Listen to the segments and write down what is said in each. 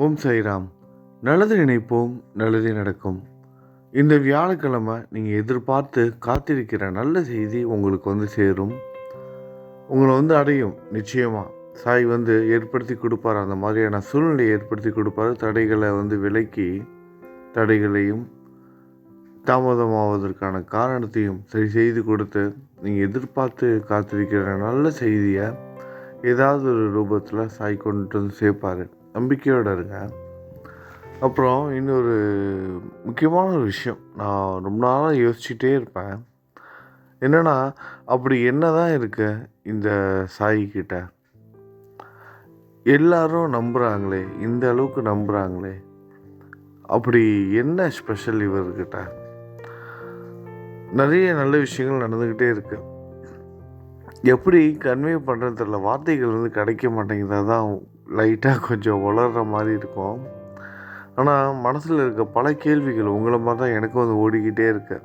ஓம் சைராம் நல்லது நினைப்போம் நல்லது நடக்கும். இந்த வியாழக்கிழமை நீங்கள் எதிர்பார்த்து காத்திருக்கிற நல்ல செய்தி உங்களுக்கு வந்து சேரும். உங்களை வந்து அடையும் நிச்சயமாக சாய் வந்து ஏற்படுத்தி கொடுப்பார். அந்த மாதிரியான சூழ்நிலையை ஏற்படுத்தி கொடுப்பார். தடைகளை வந்து விலக்கி தடைகளையும் தாமதமாவதற்கான காரணத்தையும் சரி செய்து கொடுத்து நீங்கள் எதிர்பார்த்து காத்திருக்கிற நல்ல செய்தியை ஏதாவது ஒரு ரூபத்தில் சாய் கொண்டு வந்து சேர்ப்பார். நம்பிக்கையோடு இருங்க. அப்புறம் இன்னொரு முக்கியமான ஒரு விஷயம். நான் ரொம்ப நாளாக யோசிச்சுட்டே இருப்பேன். என்னென்னா அப்படி என்ன தான் இருக்கு இந்த சாய்கிட்ட எல்லாரும் நம்புகிறாங்களே இந்த அளவுக்கு நம்புகிறாங்களே அப்படி என்ன ஸ்பெஷல் இவர்கிட்ட? நிறைய நல்ல விஷயங்கள் நடந்துக்கிட்டே இருக்கு. எப்படி கன்வே பண்ணுறது தெரியல வார்த்தைகள் வந்து கிடைக்க மாட்டேங்குது தான் லைட்டாக கொஞ்சம் வளர்கிற மாதிரி இருக்கும். ஆனால் மனசில் இருக்க பல கேள்விகள் உங்களை மாதிரி தான் எனக்கும் வந்து ஓடிக்கிட்டே இருக்கு.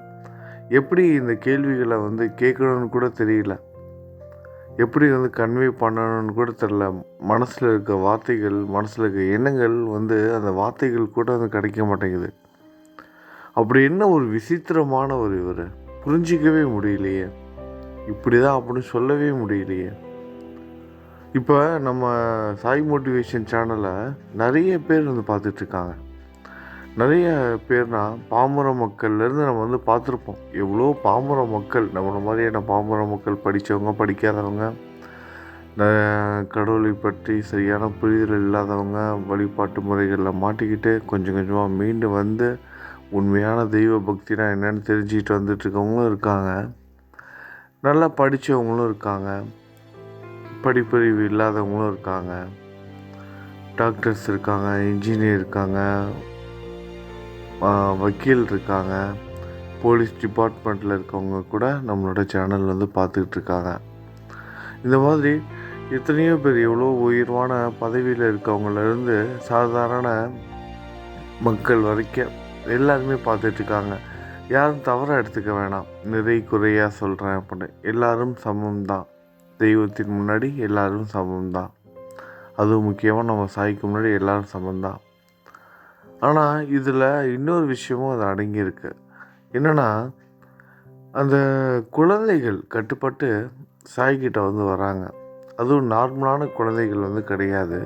எப்படி இந்த கேள்விகளை வந்து கேட்கணும்னு கூட தெரியல. எப்படி வந்து கன்வே பண்ணணும்னு கூட தெரில மனசில் இருக்க வார்த்தைகள் மனசில் இருக்க எண்ணங்கள் வந்து அந்த வார்த்தைகள் கூட வந்து கிடைக்க மாட்டேங்குது. அப்படி என்ன ஒரு விசித்திரமான ஒரு இவர்? புரிஞ்சிக்கவே முடியலையே. இப்படி தான் அப்படின்னு சொல்லவே முடியலையே. இப்போ நம்ம சாய் மோட்டிவேஷன் சேனலை நிறைய பேர் வந்து பார்த்துட்ருக்காங்க நிறைய பேர்னா பாமர மக்கள்லேருந்து நம்ம வந்து பார்த்துருப்போம். எவ்வளோ பாமர மக்கள் நம்மளை மாதிரியான பாமர மக்கள் படித்தவங்க படிக்காதவங்க கடவுளை பற்றி சரியான புரிதல் இல்லாதவங்க வழிபாட்டு முறைகளில் மாட்டிக்கிட்டு கொஞ்சம் கொஞ்சமாக மீண்டு வந்து உண்மையான தெய்வ பக்தினா என்னன்னு தெரிஞ்சுக்கிட்டு வந்துட்டுருக்கவங்களும் இருக்காங்க. நல்லா படித்தவங்களும் இருக்காங்க. படிப்பறிவு இல்லாதவங்களும் இருக்காங்க. டாக்டர்ஸ் இருக்காங்க இன்ஜினியர் இருக்காங்க வக்கீல் இருக்காங்க. போலீஸ் டிபார்ட்மெண்ட்டில் இருக்கவங்க கூட நம்மளோட சேனல் வந்து பார்த்துக்கிட்டு இருக்காங்க. இந்த மாதிரி எத்தனையோ பேர் எவ்வளோ உயர்வான பதவியில் இருக்கவங்கலேருந்து சாதாரண மக்கள் வரைக்கும் எல்லாருமே பார்த்துட்ருக்காங்க யாரும் தவறாக எடுத்துக்க வேணாம். நிறை குறையாக சொல்கிறேன் அப்படின்னு. எல்லாரும் சமம் தான் தெய்வத்தின் முன்னாடி எல்லாரும் சமம் தான் அதுவும் முக்கியமாக நம்ம சாய்க்கு முன்னாடி எல்லாரும் சமம் தான் ஆனால் இதில் இன்னொரு விஷயமும் அது அடங்கியிருக்கு. என்னென்னா அந்த குழந்தைகள் கட்டுப்பட்டு சாய்கிட்ட வந்து வராங்க. அதுவும் நார்மலான குழந்தைகள் வந்து கிடையாது.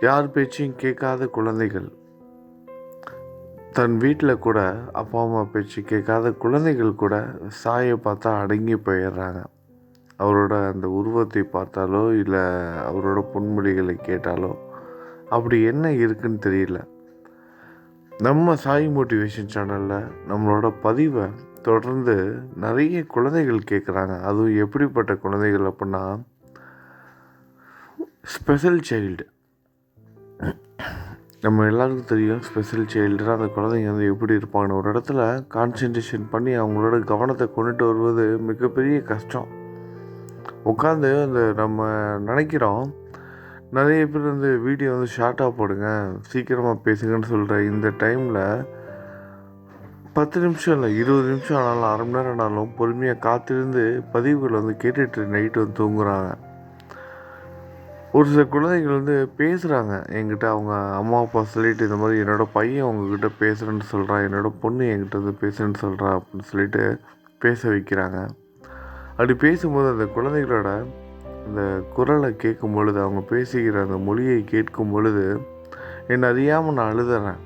யார் பேச்சையும் கேட்காத குழந்தைகள். தன் வீட்டில் கூட அப்பா அம்மா பேச்சு கேட்காத குழந்தைகள் கூட சாயை பார்த்தா அடங்கி போயிடுறாங்க. அவரோட அந்த உருவத்தை பார்த்தாலோ இல்லை அவரோட பொன்மொழிகளை கேட்டாலோ அப்படி என்ன இருக்குன்னு தெரியல. நம்ம சாய் மோட்டிவேஷன் சேனலில் நம்மளோட பதிவை தொடர்ந்து நிறைய குழந்தைகள் கேட்குறாங்க அதுவும் எப்படிப்பட்ட குழந்தைகள் அப்படின்னா ஸ்பெஷல் சைல்டு நம்ம எல்லாருக்கும் தெரியும் ஸ்பெஷல் சைல்டுனா அந்த குழந்தைங்க வந்து எப்படி இருப்பாங்கன்னு. ஒரு இடத்துல கான்சன்ட்ரேஷன் பண்ணி அவங்களோட கவனத்தை கொண்டுட்டு வருவது மிகப்பெரிய கஷ்டம். உட்காந்து அந்த நம்ம நினைக்கிறோம். நிறைய பேர் வந்து வீடியோ வந்து ஷார்ட்டாக போடுங்க சீக்கிரமாக பேசுங்கன்னு சொல்கிற இந்த டைமில் பத்து நிமிஷம் இல்லை இருபது நிமிஷம் ஆனாலும் அரை மணி நேரம் ஆனாலும் பொறுமையாக காத்திருந்து பதிவுகளை வந்து கேட்டுட்டு நைட்டு வந்து தூங்குறாங்க. ஒரு சில குழந்தைகள் வந்து பேசுகிறாங்க என்கிட்ட அவங்க அம்மா அப்பா சொல்லிட்டு இந்த மாதிரி என்னோடய பையன் உங்ககிட்ட பேசுகிறேன்னு சொல்கிறான் என்னோடய பொண்ணு என்கிட்ட வந்து பேசுகிறேன்னு சொல்கிறா அப்படின்னு சொல்லிட்டு பேச வைக்கிறாங்க. அப்படி பேசும்போது அந்த குழந்தைகளோட அந்த குரலை கேட்கும் பொழுது அவங்க பேசுகிற அந்த மொழியை கேட்கும் பொழுது என்னை அறியாமல் நான் அழுதுறேன்.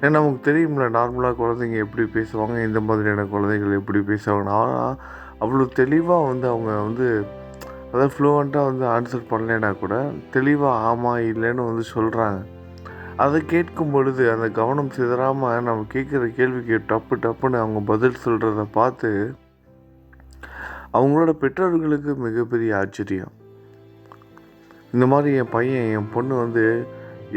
ஏன்னா நமக்கு தெரியும்ல நார்மலாக குழந்தைங்க எப்படி பேசுவாங்க இந்த மாதிரியான குழந்தைகள் எப்படி பேசுவாங்க ஆனால் அவ்வளோ தெளிவாக வந்து அவங்க வந்து அதாவது ஃப்ளூவெண்ட்டாக வந்து ஆன்சர் பண்ணலைன்னா கூட தெளிவாக ஆமாம் இல்லைன்னு வந்து சொல்கிறாங்க அதை கேட்கும் பொழுது அந்த கவனம் சிதறாமல் நம்ம கேட்குற கேள்விக்கு டப்பு டப்புன்னு அவங்க பதில் சொல்கிறத பார்த்து அவங்களோட பெற்றோர்களுக்கு மிகப்பெரிய ஆச்சரியம். இந்த மாதிரி என் பையன் என் பொண்ணு வந்து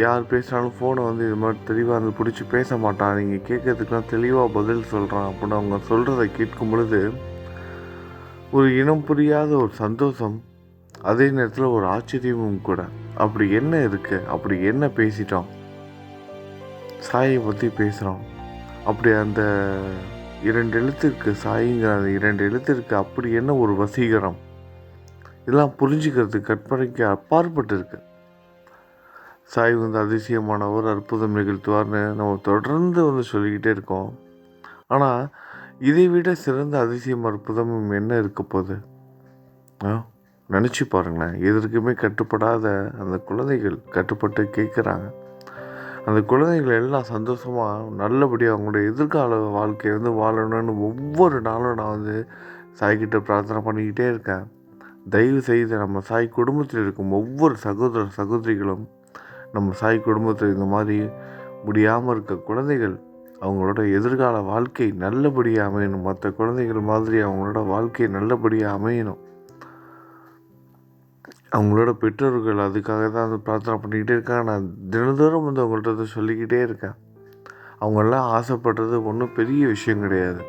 யார் பேசினாலும் ஃபோனை வந்து இது மாதிரி தெளிவாக வந்து பிடிச்சி பேச மாட்டான். நீங்கள் கேட்கறதுக்குலாம் தெளிவாக பதில் சொல்கிறான் அப்படின்னு அவங்க சொல்கிறத கேட்கும் பொழுது ஒரு இனம் புரியாத ஒரு சந்தோஷம் அதே நேரத்தில் ஒரு ஆச்சரியமும் கூட. அப்படி என்ன இருக்குது அப்படி என்ன பேசிட்டோம்? சாயை பற்றி பேசுகிறோம் அப்படி அந்த இரண்டு எழுத்திற்கு சாயிங்கிற அந்த இரண்டு எழுத்திற்கு அப்படி என்ன ஒரு வசீகரம்? இதெல்லாம் புரிஞ்சுக்கிறது கற்பனைக்கு அப்பாற்பட்டிருக்கு. சாய் வந்து அதிசயமானவர் அற்புதம் நிகழ்த்துவார்னு நம்ம தொடர்ந்து வந்து சொல்லிக்கிட்டே இருக்கோம். ஆனால் இதை விட சிறந்த அதிசயம் அற்புதமும் என்ன இருக்க போகுது? ஆ நினச்சி பாருங்களேன். எதற்குமே கட்டுப்படாத அந்த குழந்தைகள் கட்டுப்பட்டு கேட்குறாங்க. அந்த குழந்தைகள் எல்லாம் சந்தோஷமாக நல்லபடியாக அவங்களுடைய எதிர்கால வாழ்க்கையை வந்து வாழணும்னு ஒவ்வொரு நாளும் நான் வந்து சாய்கிட்ட பிரார்த்தனை பண்ணிக்கிட்டே இருக்கேன். தயவு செய்து நம்ம சாய் குடும்பத்தில் இருக்கும் ஒவ்வொரு சகோதர சகோதரிகளும் நம்ம சாய் குடும்பத்தில் இந்த மாதிரி முடியாமல் இருக்க குழந்தைகள் அவங்களோட எதிர்கால வாழ்க்கை நல்லபடியாக அமையணும். மற்ற குழந்தைகள் மாதிரி அவங்களோட வாழ்க்கை நல்லபடியாக அமையணும். அவங்களோட பெற்றோர்கள் அதுக்காக தான் வந்து பிரார்த்தனை பண்ணிக்கிட்டே இருக்காங்க. நான் தினந்தோறும் வந்து அவங்கள்ட்ட அதை சொல்லிக்கிட்டே இருக்கேன். அவங்கெல்லாம் ஆசைப்படுறது ஒன்றும் பெரிய விஷயம் கிடையாது.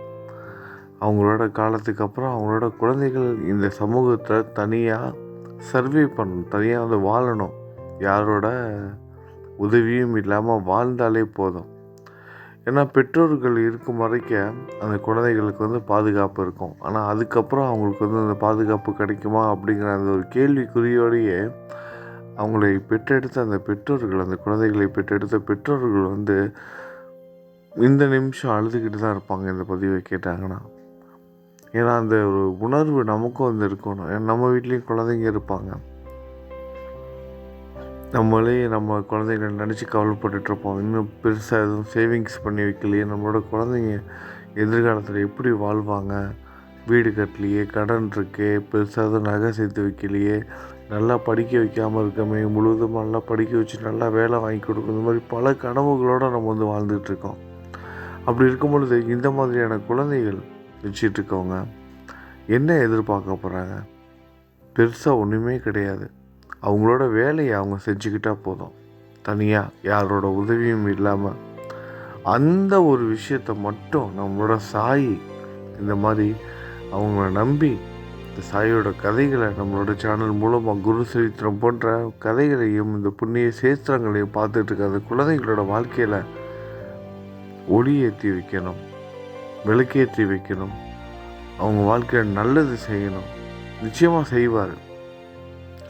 அவங்களோட காலத்துக்கு அப்புறம் அவங்களோட குழந்தைகள் இந்த சமூகத்தை தனியாக சர்வே பண்ணணும். தனியாக வந்து வாழணும். யாரோட உதவியும் இல்லாமல் வாழ்ந்தாலே போதும். ஏன்னா பெற்றோர்கள் இருக்கும் வரைக்கும் அந்த குழந்தைகளுக்கு வந்து பாதுகாப்பு இருக்கும். ஆனால் அதுக்கப்புறம் அவங்களுக்கு வந்து அந்த பாதுகாப்பு கிடைக்குமா அப்படிங்கிற அந்த ஒரு கேள்விக்குறியோடையே அவங்களை பெற்றெடுத்த அந்த பெற்றோர்கள் அந்த குழந்தைகளை பெற்றெடுத்த பெற்றோர்கள் வந்து இந்த நிமிஷம் அழுதுகிட்டு தான் இருப்பாங்க இந்த பதிவை கேட்டாங்கன்னா. ஏன்னா அந்த ஒரு உணர்வு நமக்கும் வந்து இருக்கணும். ஏன்னா நம்ம வீட்லேயும் குழந்தைங்க இருப்பாங்க. நம்மளே நம்ம குழந்தைங்கள நினச்சி கவலைப்பட்டுட்ருப்போம் இன்னும் பெருசாக எதுவும் சேவிங்ஸ் பண்ணி வைக்கலையே. நம்மளோட குழந்தைங்க எதிர்காலத்தில் எப்படி வாழ்வாங்க? வீடு கட்டலையே கடன் இருக்கே பெருசாக எதுவும் நகை சேர்த்து வைக்கலையே நல்லா படிக்க வைக்காமல் இருக்கமே முழுவதும் நல்லா படிக்க வச்சு நல்லா வேலை வாங்கி கொடுக்கும் இந்த மாதிரி பல கனவுகளோடு நம்ம வந்து வாழ்ந்துட்டுருக்கோம் அப்படி இருக்கும் பொழுது இந்த மாதிரியான குழந்தைகள் வச்சிட்ருக்கவங்க என்ன எதிர்பார்க்க போகிறாங்க பெருசாக ஒன்றுமே கிடையாது. அவங்களோட வேலையை அவங்க செஞ்சுக்கிட்டால் போதும். தனியாக யாரோட உதவியும் இல்லாமல் அந்த ஒரு விஷயத்தை மட்டும் நம்மளோட சாய் இந்த மாதிரி அவங்கள நம்பி இந்த சாயோட கதைகளை நம்மளோட சேனல் மூலமாக குரு சரித்திரம் போன்ற கதைகளையும் இந்த புண்ணிய சேத்திரங்களையும் பார்த்துட்டு இருக்க அந்த குழந்தைகளோட வாழ்க்கையில் ஒளி ஏற்றி வைக்கணும் விளக்கேற்றி வைக்கணும். அவங்க வாழ்க்கையில் நல்லது செய்யணும். நிச்சயமாக செய்வார்.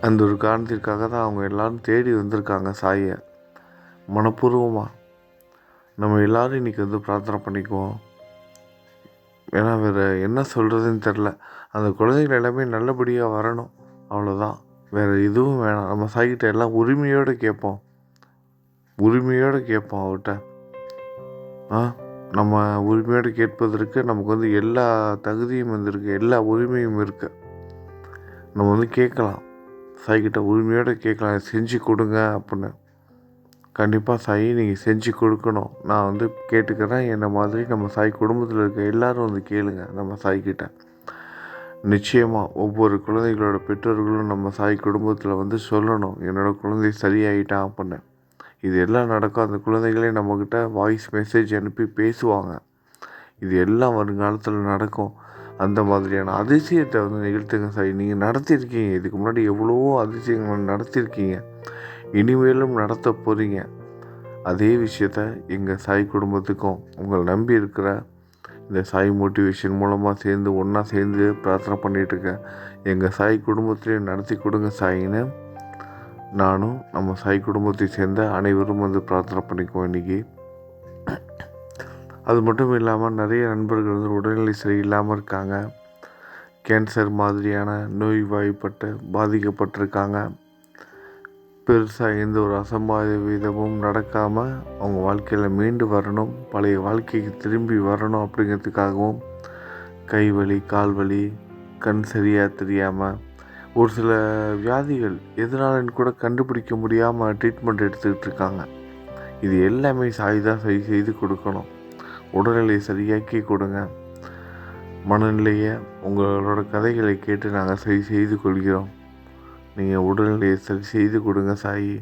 அந்த ஒரு காரணத்திற்காக தான் அவங்க எல்லோரும் தேடி வந்திருக்காங்க சாயை. மனப்பூர்வமாக நம்ம எல்லோரும் இன்றைக்கி வந்து பிரார்த்தனை பண்ணிக்குவோம். ஏன்னா வேறு என்ன சொல்கிறதுன்னு தெரில அந்த குழந்தைகள் எல்லாமே நல்லபடியாக வரணும். அவ்வளோதான் வேறு எதுவும் வேணாம். நம்ம சாய்கிட்ட எல்லாம் உரிமையோடு கேட்போம். உரிமையோடு கேட்போம் அவர்கிட்ட. ஆ? நம்ம உரிமையோடு கேட்பதற்கு நமக்கு வந்து எல்லா தகுதியும் வந்திருக்கு. எல்லா உரிமையும் இருக்குது நம்ம வந்து கேட்கலாம். சாய்கிட்ட உரிமையோடு கேட்கலாம் செஞ்சு கொடுங்க அப்படின்னு. கண்டிப்பாக சாய் நீங்கள் செஞ்சு கொடுக்கணும். நான் வந்து கேட்டுக்கிறேன் என்ன மாதிரி நம்ம சாய் குடும்பத்தில் இருக்க எல்லோரும் வந்து கேளுங்க நம்ம சாய்கிட்ட. நிச்சயமாக ஒவ்வொரு குழந்தைகளோட பெற்றோர்களும் நம்ம சாய் குடும்பத்தில் வந்து சொல்லணும் என்னோடய குழந்தை சரியாயிட்டான் அப்படின்னு. இது எல்லாம் நடக்கும் அந்த குழந்தைகளே நம்மக்கிட்ட வாய்ஸ் மெசேஜ் அனுப்பி பேசுவாங்க. இது எல்லாம் வருங்காலத்தில் நடக்கும். அந்த மாதிரியான அதிசயத்தை வந்து நிகழ்த்துங்க சாய் நீங்கள் நடத்தியிருக்கீங்க. இதுக்கு முன்னாடி எவ்வளவோ அதிசயங்கள் நடத்தியிருக்கீங்க. இனிமேலும் நடத்த போகிறீங்க அதே விஷயத்த எங்கள் சாய் குடும்பத்துக்கும் உங்களை நம்பி இருக்கிற இந்த சாய் மோட்டிவேஷன் மூலமாக சேர்ந்து ஒன்றா சேர்ந்து பிரார்த்தனை பண்ணிகிட்ருக்கேன் எங்கள் சாய் குடும்பத்திலையும் நடத்தி கொடுங்க சாயின்னு நானும் நம்ம சாய் குடும்பத்தை சேர்ந்த அனைவரும் வந்து பிரார்த்தனை பண்ணிக்குவோம் இன்றைக்கி அது மட்டும் இல்லாமல் நிறைய நண்பர்கள் வந்து உடல்நிலை சரியில்லாமல் இருக்காங்க. கேன்சர் மாதிரியான நோய் வாய்ப்பட்டு பாதிக்கப்பட்டிருக்காங்க. பெருசாக எந்த ஒரு அசம்பாவிதமும் நடக்காமல் அவங்க வாழ்க்கையில் மீண்டு வரணும் பழைய வாழ்க்கைக்கு திரும்பி வரணும் அப்படிங்கிறதுக்காகவும் கை வலி கால் வலி கண் சரியாக தெரியாமல் ஒரு சில வியாதிகள் எதனாலன்னு கூட கண்டுபிடிக்க முடியாமல் ட்ரீட்மெண்ட் எடுத்துக்கிட்டு இருக்காங்க. இது எல்லாமே சாய் தான் சரி செய்து கொடுக்கணும். உடல்நிலையை சரியாக்கி கொடுங்க. மனநிலையை உங்களோட கதைகளை கேட்டு நாங்கள் சரி செய்து கொள்கிறோம். நீங்கள் உடல்நிலையை சரி செய்து கொடுங்க சாயி.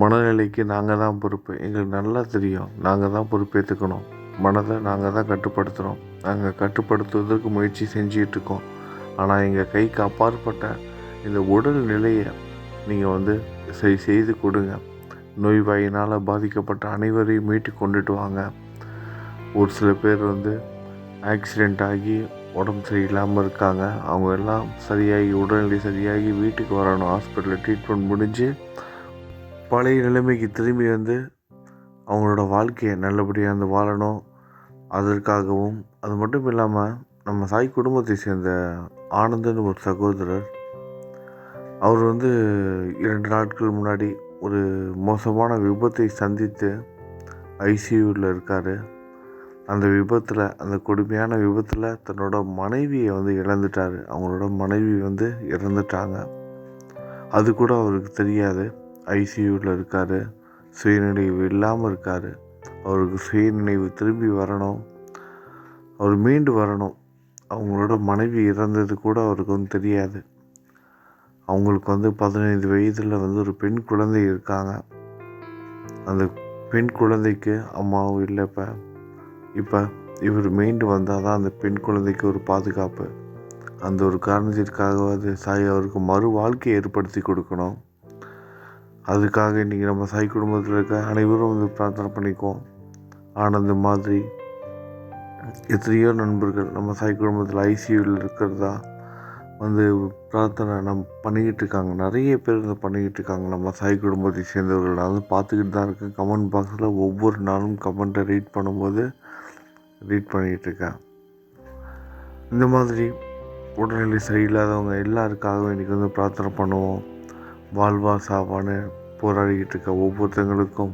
மனநிலைக்கு நாங்கள் தான் பொறுப்பு. எங்களுக்கு நல்லா தெரியும். நாங்கள் தான் பொறுப்பேற்றுக்கணும் மனதை நாங்கள் தான் கட்டுப்படுத்துகிறோம் நாங்கள் கட்டுப்படுத்துவதற்கு முயற்சி செஞ்சிகிட்ருக்கோம் ஆனால் எங்கள் கைக்கு அப்பாற்பட்ட இந்த உடல் நிலையை நீங்கள் வந்து சரி செய்து கொடுங்க. நோய்வாயினால் பாதிக்கப்பட்ட அனைவரையும் மீட்டு கொண்டுட்டு வாங்க. ஒரு சில பேர் வந்து ஆக்சிடெண்ட் ஆகி உடம்பு சரியில்லாமல் இருக்காங்க. அவங்க எல்லாம் சரியாகி உடல்நிலை சரியாகி வீட்டுக்கு வரணும். ஹாஸ்பிட்டலில் ட்ரீட்மெண்ட் முடிஞ்சு பழைய நிலைமைக்கு திரும்பி வந்து அவங்களோட வாழ்க்கையை நல்லபடியாக வந்து வாழணும். அதற்காகவும் அது மட்டும் இல்லாமல் நம்ம சாய் குடும்பத்தை சேர்ந்த ஆனந்தன் ஒரு சகோதரர். அவர் வந்து இரண்டு நாட்கள் முன்னாடி ஒரு மோசமான விபத்தை சந்தித்து ஐசியூவில் இருக்கார். அந்த விபத்தில் அந்த கொடுமையான விபத்தில் தன்னோட மனைவியை வந்து இழந்துட்டார். அவங்களோட மனைவி வந்து இறந்துட்டாங்க. அது கூட அவருக்கு தெரியாது. ஐசியூவில் இருக்கார். சுயநினைவு இல்லாமல் இருக்கார். அவருக்கு சுயநினைவு திரும்பி வரணும். அவர் மீண்டு வரணும். அவங்களோட மனைவி இறந்தது கூட அவருக்கு வந்து தெரியாது. அவங்களுக்கு வந்து பதினைந்து வயதில் வந்து ஒரு பெண் குழந்தை இருக்காங்க. அந்த பெண் குழந்தைக்கு அம்மாவும் இல்லை இப்போ. இப்போ இவர் மீண்டு வந்தால் தான் அந்த பெண் குழந்தைக்கு ஒரு பாதுகாப்பு. அந்த ஒரு காரணத்திற்காகவாது சாய் அவருக்கு மறு வாழ்க்கையை ஏற்படுத்தி கொடுக்கணும். அதுக்காக இன்றைக்கி நம்ம சாய் குடும்பத்தில் இருக்க அனைவரும் வந்து பிரார்த்தனை பண்ணிக்குவோம். ஆனந்த் மாதிரி எத்தனையோ நண்பர்கள் நம்ம சாய் குடும்பத்தில் ஐசியூவில் இருக்கிறதா வந்து பிரார்த்தனை நம் பண்ணிக்கிட்டு இருக்காங்க. நிறைய பேர் வந்து பண்ணிக்கிட்டு இருக்காங்க. நம்ம சாய் குடும்பத்தை சேர்ந்தவர்கள். நான் வந்து பார்த்துக்கிட்டு தான் இருக்கேன் கமெண்ட் பாக்ஸில் ஒவ்வொரு நாளும் கமெண்ட்டை ரீட் பண்ணும்போது ரீட் பண்ணிக்கிட்டு இருக்கேன் இந்த மாதிரி உடல்நிலை சரியில்லாதவங்க எல்லாருக்காகவும் இன்றைக்கி வந்து பிரார்த்தனை பண்ணுவோம். வாழ்வா சாவான்னு போராடிக்கிட்டு இருக்க ஒவ்வொருத்தங்களுக்கும்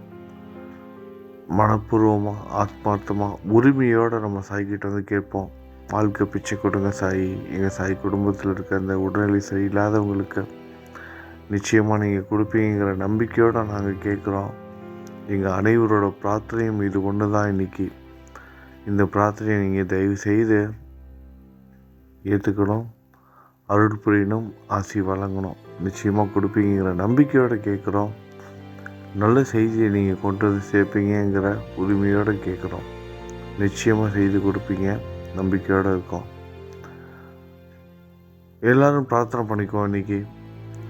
மனப்பூர்வமாக ஆத்மார்த்தமாக உரிமையோடு நம்ம சாய்கிட்ட வந்து கேட்போம். வாழ்க்கை பிச்சை கொடுங்க சாய். எங்கள் சாய் குடும்பத்தில் இருக்க அந்த உடல்நிலை சரியில்லாதவங்களுக்கு நிச்சயமாக நீங்கள் கொடுப்பீங்கிற நம்பிக்கையோடு நாங்கள் கேட்குறோம். எங்கள் அனைவரோட பிரார்த்தனையும் இது ஒன்று தான் இன்றைக்கி இந்த பிரார்த்தனையை நீங்கள் தயவு செய்து ஏற்றுக்கணும் அருள் புரியணும் ஆசி வழங்கணும். நிச்சயமாக கொடுப்பீங்கிற நம்பிக்கையோடு கேட்குறோம். நல்ல செய்தியை நீங்கள் கொண்டு வந்து சேர்ப்பீங்கிற உரிமையோடு கேட்குறோம். நிச்சயமாக செய்து கொடுப்பீங்க. நம்பிக்கையோடு இருக்கோம். எல்லோரும் பிரார்த்தனை பண்ணிக்குவோம் இன்றைக்கி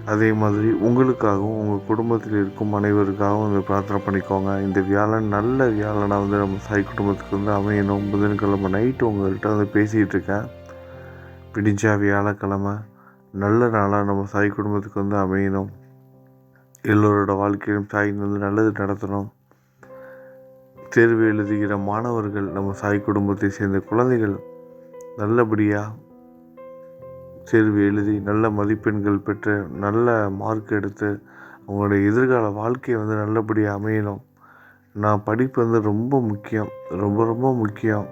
அதே மாதிரி உங்களுக்காகவும் உங்கள் குடும்பத்தில் இருக்கும் அனைவருக்காகவும் இந்த பிரார்த்தனை பண்ணிக்கோங்க. இந்த வியாழன் நல்ல வியாழனாக வந்து நம்ம சாய் குடும்பத்துக்கு வந்து அமையணும். புதன்கிழமை நைட்டு உங்கள்கிட்ட வந்து பேசிகிட்டு இருக்கேன். பிடிச்சா வியாழக்கிழமை நல்ல நாளாக நம்ம சாய் குடும்பத்துக்கு வந்து அமையணும். எல்லோரோட வாழ்க்கையிலும் சாய் வந்து நல்லது நடத்தணும். தேர்வு எழுதுகிற மாணவர்கள் நம்ம சாய் குடும்பத்தை சேர்ந்த குழந்தைகள் நல்லபடியாக தேர்வு எழுதி நல்ல மதிப்பெண்கள் பெற்று நல்ல மார்க் எடுத்து அவங்களுடைய எதிர்கால வாழ்க்கையை வந்து நல்லபடியாக அமையணும். நான் படிப்பு வந்து ரொம்ப முக்கியம். ரொம்ப ரொம்ப முக்கியம்.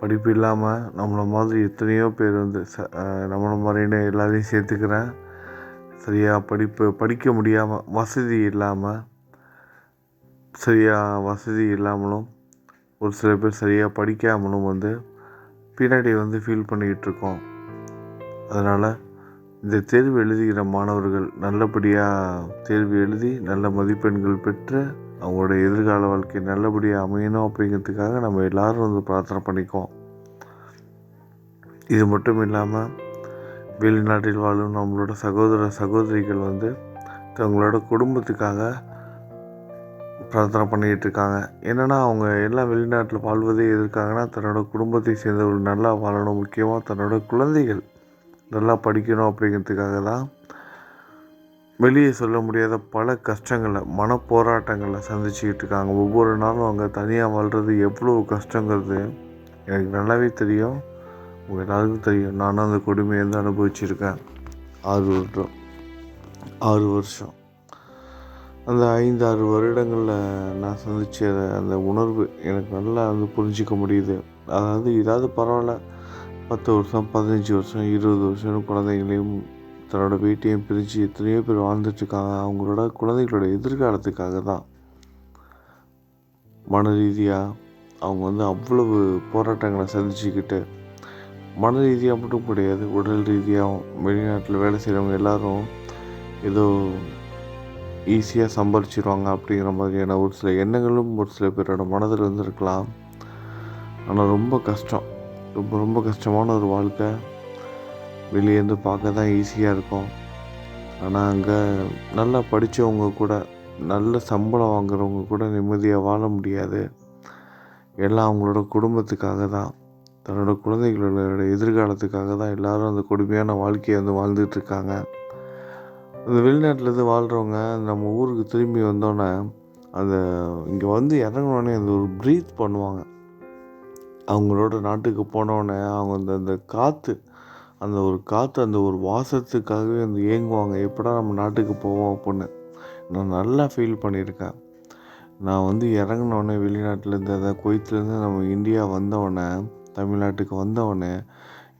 படிப்பு இல்லாமல் நம்மளை மாதிரி எத்தனையோ பேர் வந்து ச நம்மளை மாதிரின்னு எல்லாரையும் சேர்த்துக்கிறேன். சரியாக படிப்பு படிக்க முடியாமல் வசதி இல்லாமல் சரியாக வசதி இல்லாமலும் ஒரு சில பேர் சரியாக படிக்காமலும் வந்து பின்னாடி வந்து ஃபீல் பண்ணிக்கிட்டு இருக்கோம். அதனால் இந்த தேர்வு எழுதுகிற மாணவர்கள் நல்லபடியாக தேர்வு எழுதி நல்ல மதிப்பெண்கள் பெற்று அவங்களோட எதிர்கால வாழ்க்கை நல்லபடியாக அமையணும் அப்படிங்கிறதுக்காக நம்ம எல்லோரும் வந்து பிரார்த்தனை பண்ணிக்குவோம். இது மட்டும் இல்லாமல் வெளிநாட்டில் வாழும் நம்மளோட சகோதர சகோதரிகள் வந்து தங்களோட குடும்பத்துக்காக பிரார்த்தனை பண்ணிக்கிட்டு இருக்காங்க. என்னென்னா அவங்க எல்லாம் வெளிநாட்டில் வாழ்வதே எதிர்க்காங்கன்னா தன்னோட குடும்பத்தை சேர்ந்தவர்கள் நல்லா வாழணும். முக்கியமாக தன்னோட குழந்தைகள். நல்லா படிக்கணும் அப்படிங்கிறதுக்காக தான் வெளியே சொல்ல முடியாத பல கஷ்டங்களை மனப்போராட்டங்களை சந்திச்சுக்கிட்டு இருக்காங்க. ஒவ்வொரு நாளும் அவங்க தனியாக வாழ்கிறது எவ்வளோ கஷ்டங்கிறது எனக்கு நல்லாவே தெரியும். உங்கள் எல்லாருக்கும் தெரியும். நானும் அந்த கொடுமையை வந்து அனுபவிச்சிருக்கேன். ஆறு வருடம் ஆறு வருஷம். அந்த ஐந்து ஆறு வருடங்களில் நான் சந்தித்த அந்த உணர்வு எனக்கு நல்லா வந்து புரிஞ்சிக்க முடியுது. அதாவது இதாவது பரவாயில்ல. பத்து வருஷம் பதினஞ்சு வருஷம் இருபது வருஷம் குழந்தைங்களையும் தன்னோட வீட்டையும் பிரித்து எத்தனையோ பேர் வாழ்ந்துட்டுருக்காங்க. அவங்களோட குழந்தைகளோட எதிர்காலத்துக்காக தான். மன ரீதியாக அவங்க வந்து அவ்வளவு போராட்டங்களை சந்திச்சுக்கிட்டு மன ரீதியாக மட்டும் கிடையாது உடல் ரீதியாகவும் வெளிநாட்டில் வேலை செய்கிறவங்க எல்லோரும் ஏதோ ஈஸியாக சம்பாரிச்சிருவாங்க அப்படிங்கிற மாதிரியான ஒரு சில எண்ணங்களும் ஒரு சில பேரோட மனதில் இருந்திருக்கலாம். ஆனால் ரொம்ப கஷ்டம். ரொம்ப ரொம்ப கஷ்டமான ஒரு வாழ்க்கை. வெளியேருந்து பார்க்க தான் ஈஸியாக இருக்கும். ஆனால் அங்கே நல்லா படித்தவங்க கூட நல்ல சம்பளம் வாங்குறவங்க கூட நிம்மதியாக வாழ முடியாது. எல்லாம் அவங்களோட குடும்பத்துக்காக தான். தன்னோட குழந்தைகளோட எதிர்காலத்துக்காக தான் எல்லோரும் அந்த கொடுமையான வாழ்க்கையை வந்து வாழ்ந்துட்டுருக்காங்க அந்த வெளிநாட்டிலேருந்து வாழ்கிறவங்க நம்ம ஊருக்கு திரும்பி வந்தோடனே அந்த இங்கே வந்து இறங்கினோடனே அந்த ஒரு ப்ரீத் பண்ணுவாங்க. அவங்களோட நாட்டுக்கு போனோடனே அவங்க அந்த அந்த காற்று அந்த ஒரு காற்று அந்த ஒரு வாசத்துக்காகவே அந்த ஏங்குவாங்க. எப்படா நம்ம நாட்டுக்கு போவோம்? அப்படின்னு நான் நல்லா ஃபீல் பண்ணியிருக்கேன். நான் வந்து இறங்கினோடனே வெளிநாட்டிலேருந்து அதாவது குவைத்துலேருந்து நம்ம இந்தியா வந்தவொடனே தமிழ்நாட்டுக்கு வந்தவொடனே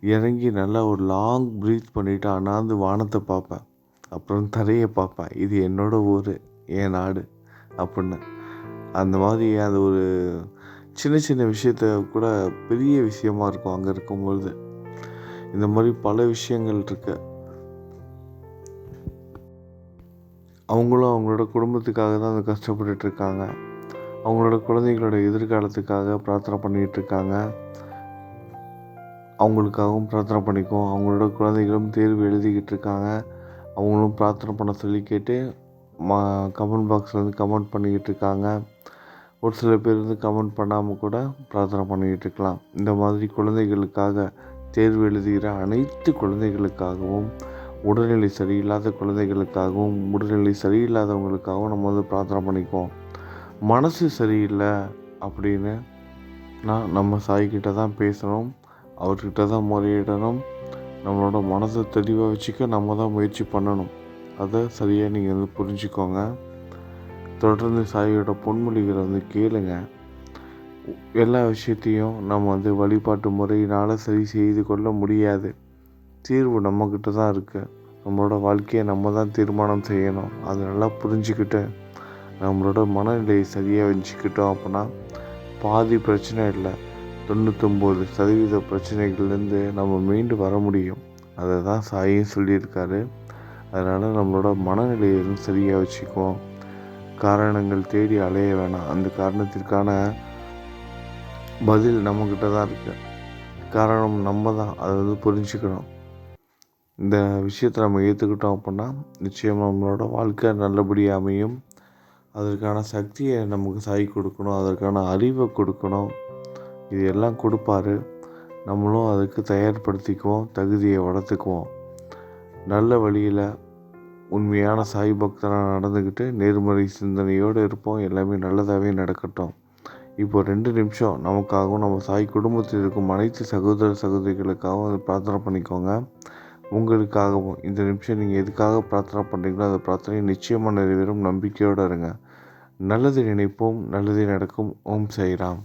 இறங்கி நல்லா ஒரு லாங் ப்ரீத் பண்ணிவிட்டு அண்ணாந்து வானத்தை பார்ப்பேன். அப்புறம் தரையை பார்ப்பேன். இது என்னோடய ஊர் என் நாடு அப்படின்னு. அந்த மாதிரி அது ஒரு சின்ன சின்ன விஷயத்த கூட பெரிய விஷயமா இருக்கும் அங்கே இருக்கும்பொழுது. இந்த மாதிரி பல விஷயங்கள் இருக்கு. அவங்களும் அவங்களோட குடும்பத்துக்காக தான் அது கஷ்டப்பட்டுட்டு இருக்காங்க. அவங்களோட குழந்தைகளோட எதிர்காலத்துக்காக பிரார்த்தனை பண்ணிகிட்டு இருக்காங்க. அவங்களுக்காகவும் பிரார்த்தனை பண்ணிக்குவோம். அவங்களோட குழந்தைகளும் தேர்வு எழுதிக்கிட்டு இருக்காங்க. அவங்களும் பிரார்த்தனை பண்ண சொல்லி கேட்டு மா கமெண்ட் பாக்ஸில் வந்து கமெண்ட் பண்ணிக்கிட்டு இருக்காங்க. ஒரு சில பேர் வந்து கமெண்ட் பண்ணாமல் கூட பிரார்த்தனை பண்ணிக்கிட்டு இருக்கலாம். இந்த மாதிரி குழந்தைகளுக்காக தேர்வு எழுதுகிற அனைத்து குழந்தைகளுக்காகவும் உடல்நிலை சரியில்லாத குழந்தைகளுக்காகவும் உடல்நிலை சரியில்லாதவங்களுக்காகவும் நம்ம வந்து பிரார்த்தனை பண்ணிக்குவோம். மனசு சரியில்லை அப்படின்னு நான் நம்ம சாய்கிட்ட தான் பேசணும். அவர்கிட்ட தான் முறையிடணும். நம்மளோட மனதை தெளிவாக வச்சுக்க நம்ம தான் முயற்சி பண்ணணும். அதை சரியாக நீங்கள் வந்து புரிஞ்சுக்கோங்க. தொடர்ந்து சாயோட பொன்மொழிகளை வந்து கேளுங்க. எல்லா விஷயத்தையும் நம்ம வந்து வழிபாட்டு முறையினால் சரி செய்து கொள்ள முடியாது. தீர்வு நம்மக்கிட்ட தான் இருக்குது நம்மளோட வாழ்க்கையை நம்ம தான் தீர்மானம் செய்யணும். அதை நல்லா புரிஞ்சுக்கிட்டு நம்மளோட மனநிலையை சரியாக வச்சுக்கிட்டோம் அப்படின்னா பாதி பிரச்சனை இல்லை. தொண்ணூத்தொம்பது சதவீத பிரச்சனைகள்லேருந்து நம்ம மீண்டு வர முடியும். அதை தான் சாயும் சொல்லியிருக்காரு. அதனால் நம்மளோட மனநிலையை வந்து சரியாக வச்சுக்குவோம். காரணங்கள் தேடி அலைய வேணாம். அந்த காரணத்திற்கான பதில் நம்மக்கிட்ட தான் இருக்குது காரணம் நம்ம தான் அதை வந்து புரிஞ்சுக்கணும். இந்த விஷயத்தை நம்ம ஏற்றுக்கிட்டோம் அப்படின்னா நிச்சயம் நம்மளோட வாழ்க்கை நல்லபடியாக அமையும். அதற்கான சக்தியை நமக்கு சாய் கொடுக்கணும். அதற்கான அறிவை கொடுக்கணும். இது எல்லாம் கொடுப்பாரு. நம்மளும் அதுக்கு தயார்படுத்திக்குவோம். தகுதியை வளர்த்துக்குவோம். நல்ல வழியில் உண்மையான சாய் பக்தராக நடந்துக்கிட்டு நேர்மறை சிந்தனையோடு இருப்போம். எல்லாமே நல்லதாகவே நடக்கட்டும். இப்போ ரெண்டு நிமிஷம் நமக்காகவும் நம்ம சாய் குடும்பத்தில் இருக்கும் அனைத்து சகோதர சகோதரிகளுக்காகவும் அதை பிரார்த்தனை பண்ணிக்கோங்க. உங்களுக்காகவும். இந்த நிமிஷம் நீங்கள் எதுக்காக பிரார்த்தனை பண்ணுறீங்களோ அந்த பிரார்த்தனை நிச்சயமாக நிறைவேறும். நம்பிக்கையோடு இருங்க. நல்லது நினைப்போம். நல்லது நடக்கும். ஓம் சாய்ராம்.